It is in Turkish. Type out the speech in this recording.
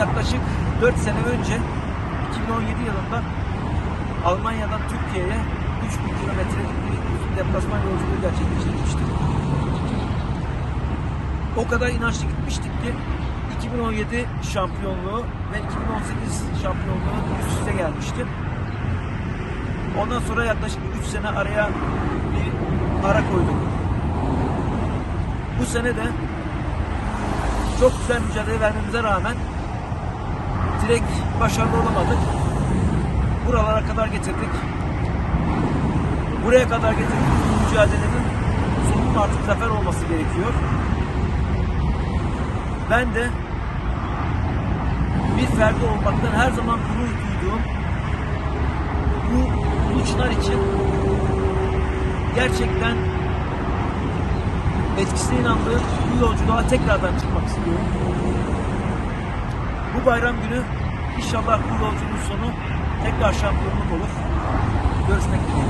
yaklaşık 4 sene önce 2017 yılında Almanya'dan Türkiye'ye 3000 kilometrelik bir uzun deplasman yolculuğu gerçekleştirmiştik. O kadar inançlı gitmiştik ki 2017 şampiyonluğu ve 2018 şampiyonluğu üst üste gelmişti. Ondan sonra yaklaşık 3 sene araya bir ara koyduk. Bu sene de çok güzel mücadele vermemize rağmen direkt başarılı olamadık. Buralara kadar getirdik. Buraya kadar getirdik. Bu mücadelenin sonunun artık zafer olması gerekiyor. Ben de bir ferdi olmaktan her zaman gurur duyduğum bu Uluçlar için gerçekten etkisine inandığım bu yolculuğa tekrardan çıkmak istiyorum. Bu bayram günü inşallah bu yolculuğun sonu tekrar şampiyonluk olur. Görüşmek üzere.